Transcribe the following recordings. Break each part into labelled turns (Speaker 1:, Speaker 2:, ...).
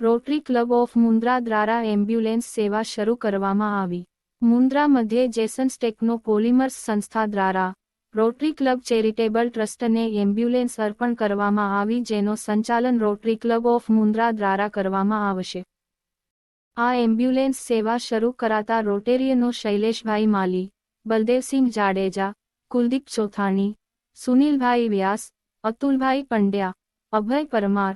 Speaker 1: Rotary club of Mundra દ્વારા ambulance સેવા શરૂ કરવામાં આવી. મુન્દ્રા મધ્યે જેસન્સ ટેકનો પોલિમર્સ સંસ્થા દ્વારા રોટરી ક્લબ ચેરિટેબલ ટ્રસ્ટને એમ્બ્યુલન્સ અર્પણ કરવામાં આવી જેનો સંચાલન રોટરી ક્લબ ઓફ મુન્દ્રા દ્વારા કરવામાં આવશે. આ એમ્બ્યુલન્સ સેવા શરૂ કરાતા રોટેરિયનો શૈલેષભાઈ માલી બલદેવસિંહ જાડેજા, કુલદીપ ચોથાણી સુનિલભાઈ વ્યાસ, અતુલભાઈ પંડ્યા, અભય પરમાર,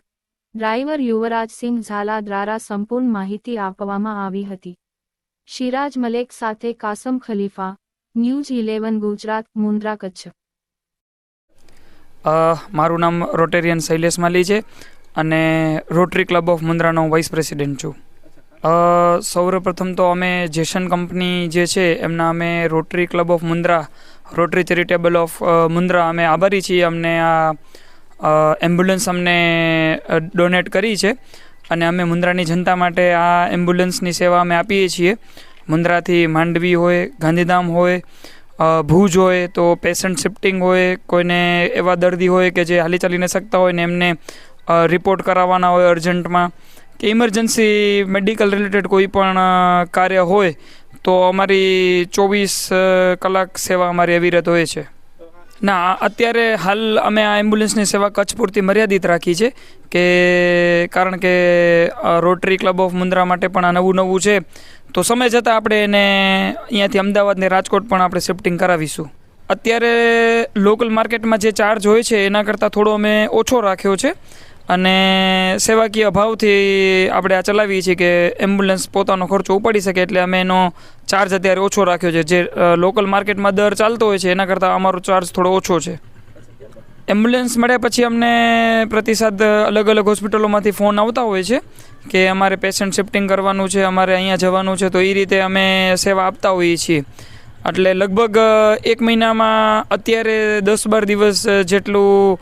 Speaker 1: ડ્રાઈવર યુવરાજસિંહ ઝાલા દ્વારા સંપૂર્ણ માહિતી આપવામાં આવી હતી. શિરાજ મલેક સાથે કાસમ ખલીફા, ન્યૂઝ ઇલેવન, ગુજરાત, મુન્દ્રા, કચ્છ.
Speaker 2: મારું નામ રોટેરિયન શૈલેષ માલી છે અને રોટરી ક્લબ ઓફ મુન્દ્રાનો વાઇસ પ્રેસિડેન્ટ છું. સૌપ્રથમ તો અમે જેશન કંપની જે છે, એમના અમે Rotary Club of Mundra, Rotary charitable of Mundra અમે આભારી છીએ. અમને આ એમ્બ્યુલન્સ અમને ડોનેટ કરી છે અને અમે મુન્દ્રાની જનતા માટે આ એમ્બ્યુલન્સની સેવા અમે આપીએ છીએ. મુન્દ્રાથી માંડવી હોય, ગાંધીધામ હોય ભુજ હોય, તો પેશન્ટ શિફ્ટિંગ હોય, કોઈને એવા દર્દી હોય કે જે હાલી ચાલી ન શકતા હોય ને એમને રિપોર્ટ કરાવવાના હોય અર્જન્ટમાં. કે ઇમરજન્સી મેડિકલ રિલેટેડ કોઈ પણ કાર્ય હોય, તો અમારી ચોવીસ કલાક સેવા અમારી અવિરત હોય છે. ના અત્યારે હાલ અમે આ એમ્બ્યુલન્સની સેવા કચ્છ પૂરતી મર્યાદિત રાખી છે, કે કારણ કે રોટરી ક્લબ ઓફ મુન્દ્રા માટે પણ આ નવું નવું છે, તો સમય જતાં આપણે એને અહીંયાથી અમદાવાદ ને રાજકોટ પણ આપણે શિફ્ટિંગ કરાવીશું. અત્યારે લોકલ માર્કેટમાં જે ચાર્જ હોય છે, એના કરતાં થોડો અમે ઓછો રાખ્યો છે અને સેવાકીય અભાવથી આપણે આ ચલાવીએ છીએ કે એમ્બ્યુલન્સ પોતાનો ખર્ચો ઉપાડી શકે એટલે અમે એનો ચાર્જ અત્યારે ઓછો રાખ્યો છે. જે લોકલ માર્કેટમાં દર ચાલતો હોય છે, એના કરતાં અમારો ચાર્જ થોડો ઓછો છે. એમ્બ્યુલન્સ મળ્યા પછી અમને પ્રતિસાદ અલગ અલગ હોસ્પિટલોમાંથી ફોન આવતા હોય છે કે અમારે પેશન્ટ શિફ્ટિંગ કરવાનું છે, અમારે અહીંયા જવાનું છે, તો એ રીતે અમે સેવા આપતા હોઈએ છીએ. એટલે લગભગ એક મહિનામાં અત્યારે દસ બાર દિવસ જેટલું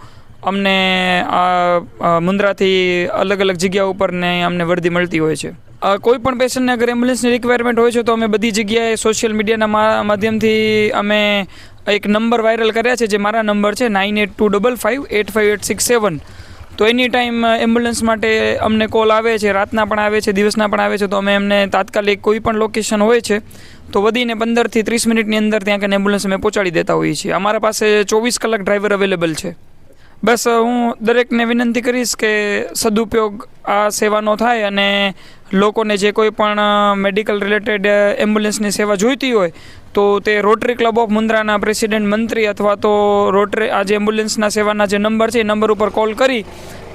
Speaker 2: અમને આ મુન્દ્રાથી અલગ અલગ જગ્યા ઉપર ને અમને વર્દી મળતી હોય છે. કોઈ પણ પેશન્ટને અગર એમ્બ્યુલન્સની રિક્વાયરમેન્ટ હોય છે તો અમે બધી જગ્યાએ સોશિયલ મીડિયાના માધ્યમથી અમે એક નંબર વાયરલ કર્યા છે જે મારા નંબર છે nine eight two double five eight five eight six seven તો એની ટાઈમ એમ્બ્યુલન્સ માટે અમને કોલ આવે છે, રાતના પણ આવે છે, દિવસના પણ આવે છે, તો અમે એમને તાત્કાલિક કોઈ પણ લોકેશન હોય છે, તો વધીને પંદરથી ત્રીસ મિનિટની અંદર ત્યાં કને એમ્બ્યુલન્સ અમે પહોંચાડી દેતા હોઈએ છીએ. અમારા પાસે ચોવીસ કલાક ડ્રાઈવર અવેલેબલ છે. બસ હું દરેકને વિનંતી કરીશ કે સદુપયોગ આ સેવાનો થાય અને લોકોને જે કોઈ પણ મેડિકલ રિલેટેડ એમ્બ્યુલન્સની સેવા જોઈતી હોય, તો તે રોટરી ક્લબ ઓફ મુન્દ્રાના પ્રેસિડેન્ટ મંત્રી અથવા તો રોટરી આ જે એમ્બ્યુલન્સના સેવાના જે નંબર છે, એ નંબર ઉપર કોલ કરી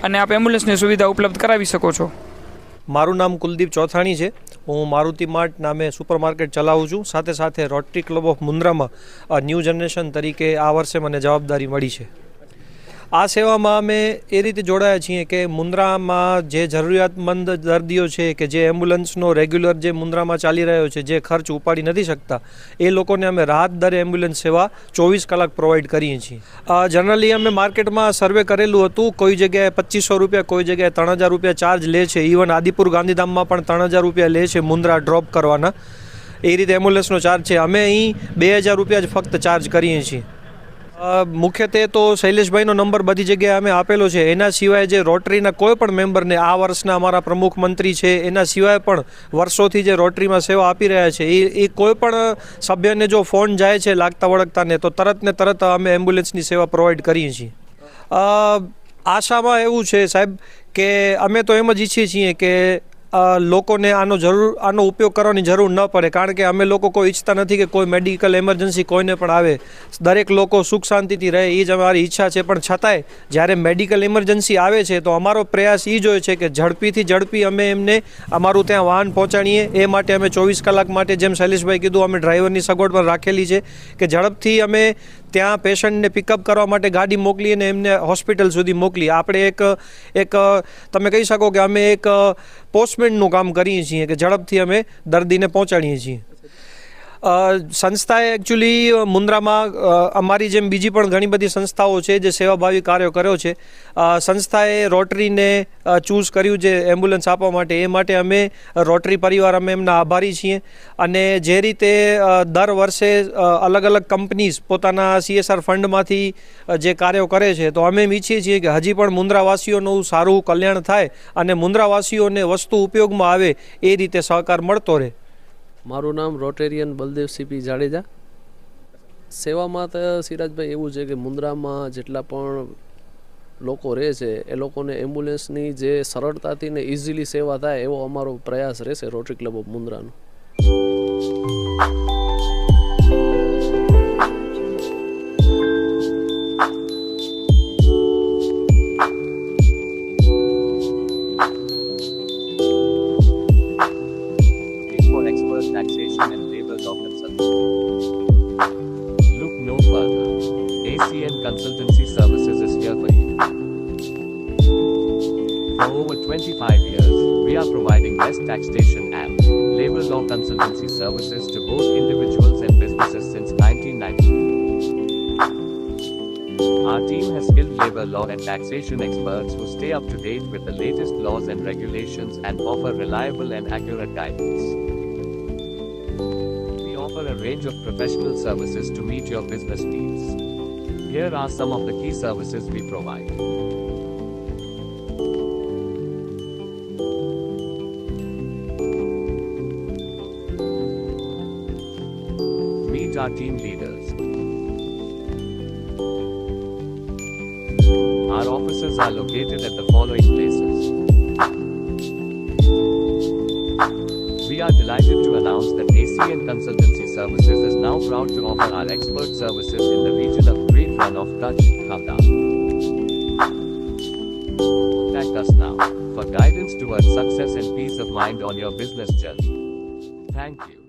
Speaker 2: અને આપ એમ્બ્યુલન્સની સુવિધા ઉપલબ્ધ કરાવી શકો છો.
Speaker 3: મારું નામ કુલદીપ ચોથાણી છે. હું મારુતિ માર્ટ નામે સુપર માર્કેટ ચલાવું છું. સાથે સાથે રોટરી ક્લબ ઓફ મુન્દ્રામાં ન્યૂ જનરેશન તરીકે આ વર્ષે મને જવાબદારી મળી છે. આ સેવામાં અમે એ રીતે જોડાયા છીએ કે મુન્દ્રામાં જે જરૂરિયાતમંદ દર્દીઓ છે કે જે એમ્બ્યુલન્સનો રેગ્યુલર જે મુન્દ્રામાં ચાલી રહ્યો છે, જે ખર્ચ ઉપાડી નથી શકતા, એ લોકોને અમે રાહત દરે એમ્બ્યુલન્સ સેવા ચોવીસ કલાક પ્રોવાઈડ કરીએ છીએ. જનરલી અમે માર્કેટમાં સર્વે કરેલું હતું, કોઈ જગ્યાએ પચીસો રૂપિયા, કોઈ જગ્યાએ ત્રણ હજાર રૂપિયા ચાર્જ લે છે. ઇવન આદિપુર ગાંધીધામમાં પણ ત્રણ હજાર રૂપિયા લે છે મુન્દ્રા ડ્રોપ કરવાના. એ રીતે એમ્બ્યુલન્સનો ચાર્જ છે. અમે અહીં બે હજાર રૂપિયા જ ફક્ત ચાર્જ કરીએ છીએ. મુખ્યત્વે તો શૈલેષભાઈનો નંબર બધી જગ્યાએ અમે આપેલો છે. એના સિવાય જે રોટરીના કોઈ પણ મેમ્બરને, આ વર્ષના અમારા પ્રમુખ મંત્રી છે, એના સિવાય પણ વર્ષોથી જે રોટરીમાં સેવા આપી રહ્યા છે, એ એ કોઈ પણ સભ્યને જો ફોન જાય છે લાગતા વળગતાને, તો તરત ને તરત અમે એમ્બ્યુલન્સની સેવા પ્રોવાઈડ કરીએ છીએ. આશામાં એવું છે સાહેબ કે અમે તો એમ જ ઈચ્છીએ છીએ કે લોકોને આનો જરૂર આનો ઉપયોગ કરવાની જરૂર ન પડે, કારણ કે અમે લોકો કોઈ ઈચ્છતા નથી કે કોઈ મેડિકલ એમરજન્સી કોઈને પણ આવે. દરેક લોકો સુખ શાંતિથી રહે એ જ અમારી ઈચ્છા છે. પણ છતાંય, જ્યારે મેડિકલ ઇમરજન્સી આવે છે, તો અમારો પ્રયાસ એ જ હોય છે કે ઝડપીથી ઝડપી અમે એમને અમારું ત્યાં વાહન પહોંચાડીએ. એ માટે અમે ચોવીસ કલાક માટે, જેમ શૈલેષભાઈ કીધું, અમે ડ્રાઈવરની સગવડ પણ રાખેલી છે કે ઝડપથી અમે ત્યાં પેશન્ટને પિકઅપ કરવા માટે ગાડી મોકલી અને એમને હોસ્પિટલ સુધી મોકલી. આપણે એક એક, તમે કહી શકો કે અમે એક પોસ્ટમેનનું કામ કરીએ છીએ કે ઝડપથી અમે દર્દીને પહોંચાડીએ છીએ. સંસ્થાએ એકચ્યુઅલી મુન્દ્રામાં અમારી જેમ બીજી પણ ઘણી બધી સંસ્થાઓ છે જે સેવાભાવી કાર્યો કર્યો છે. સંસ્થાએ રોટરીને ચૂઝ કર્યું છે એમ્બ્યુલન્સ આપવા માટે. એ માટે અમે રોટરી પરિવાર અમે એમના આભારી છીએ. અને જે રીતે દર વર્ષે અલગ અલગ કંપનીઝ પોતાના સીએસઆર ફંડમાંથી જે કાર્યો કરે છે, તો અમે ઈચ્છીએ છીએ કે હજી પણ મુન્દ્રાવાસીઓનું સારું કલ્યાણ થાય અને મુન્દ્રાવાસીઓને વસ્તુ ઉપયોગમાં આવે, એ રીતે સહકાર મળતો રહે.
Speaker 4: મારું નામ રોટેરિયન બલદેવ સીપી જાડેજા. સેવામાં તો સિરાજભાઈ એવું છે કે મુન્દ્રામાં જેટલા પણ લોકો રહે છે, એ લોકોને એમ્બ્યુલન્સની જે સરળતાથી ને ઇઝીલી સેવા થાય એવો અમારો પ્રયાસ રહેશે રોટરી ક્લબ ઓફ મુન્દ્રાનો
Speaker 5: taxation and labor law. Look no further. ACN Consultancy Services is here for you. For over 25 years, we are providing best taxation and labor law consultancy services to both individuals and businesses since 1990. Our team has skilled labor law and taxation experts who stay up to date with the latest laws and regulations and offer reliable and accurate guidance. Offer a range of professional services to meet your business needs. Here are some of the key services we provide. Meet our team leaders. Our offices are located at the following places. We are delighted to announce that ACN Consultancy Services is now proud to offer our expert services in the region of Great Run of Kutch, Khavda. Contact us now for guidance towards success and peace of mind on your business journey. Thank you.